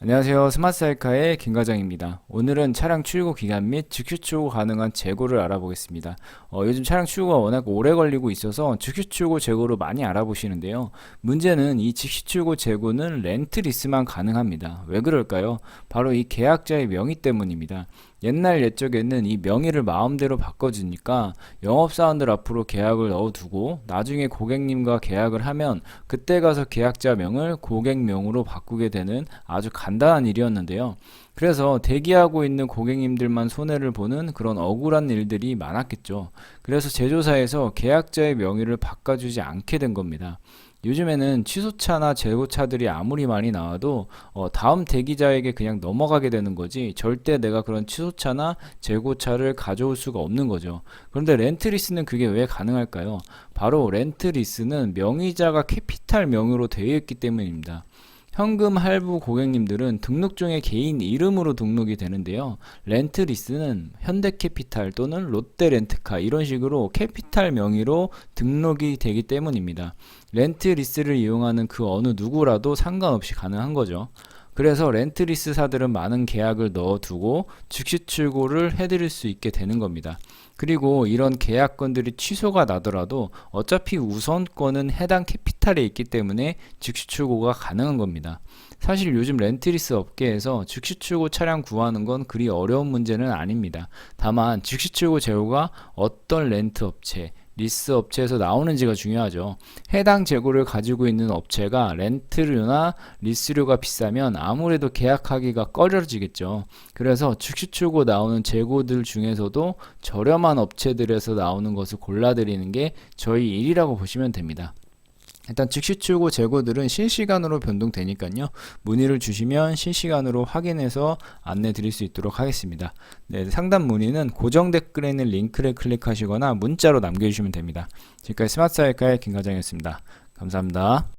안녕하세요. 스마트사이카의 김과장입니다. 오늘은 차량 출고 기간 및 즉시 출고 가능한 재고를 알아보겠습니다. 어, 요즘 차량 출고가 워낙 오래 걸리고 있어서 즉시 출고 재고를 많이 알아보시는데요. 문제는 이 즉시 출고 재고는 렌트 리스만 가능합니다. 왜 그럴까요? 바로 이 계약자의 명의 때문입니다. 옛날 옛적에는 이 명의를 마음대로 바꿔주니까 영업사원들 앞으로 계약을 넣어두고 나중에 고객님과 계약을 하면 그때 가서 계약자 명을 고객명으로 바꾸게 되는 아주 간단한 일이었는데요. 그래서 대기하고 있는 고객님들만 손해를 보는 그런 억울한 일들이 많았겠죠. 그래서 제조사에서 계약자의 명의를 바꿔주지 않게 된 겁니다. 요즘에는 취소차나 재고차들이 아무리 많이 나와도 어, 다음 대기자에게 그냥 넘어가게 되는 거지 절대 내가 그런 취소차나 재고차를 가져올 수가 없는 거죠. 그런데 렌트리스는 그게 왜 가능할까요? 바로 렌트리스는 명의자가 캐피탈 명의로 되어 있기 때문입니다. 현금 할부 고객님들은 등록증에 개인 이름으로 등록이 되는데요. 렌트리스는 현대캐피탈 또는 롯데렌트카 이런 식으로 캐피탈 명의로 등록이 되기 때문입니다. 렌트리스를 이용하는 그 어느 누구라도 상관없이 가능한 거죠. 그래서 렌트리스사들은 많은 계약을 넣어두고 즉시 출고를 해드릴 수 있게 되는 겁니다. 그리고 이런 계약건들이 취소가 나더라도 어차피 우선권은 해당 캐피탈에 있기 때문에 즉시 출고가 가능한 겁니다. 사실 요즘 렌트리스 업계에서 즉시 출고 차량 구하는 건 그리 어려운 문제는 아닙니다. 다만 즉시 출고 재고가 어떤 렌트 업체, 리스 업체에서 나오는지가 중요하죠. 해당 재고를 가지고 있는 업체가 렌트료나 리스료가 비싸면 아무래도 계약하기가 꺼려지겠죠. 그래서 즉시 출고 나오는 재고들 중에서도 저렴한 업체들에서 나오는 것을 골라드리는 게 저희 일이라고 보시면 됩니다. 일단 즉시 출고 재고들은 실시간으로 변동되니까요. 문의를 주시면 실시간으로 확인해서 안내 드릴 수 있도록 하겠습니다. 네, 상담 문의는 고정 댓글에 있는 링크를 클릭하시거나 문자로 남겨주시면 됩니다. 지금까지 스마트 사이카의 김과장이었습니다. 감사합니다.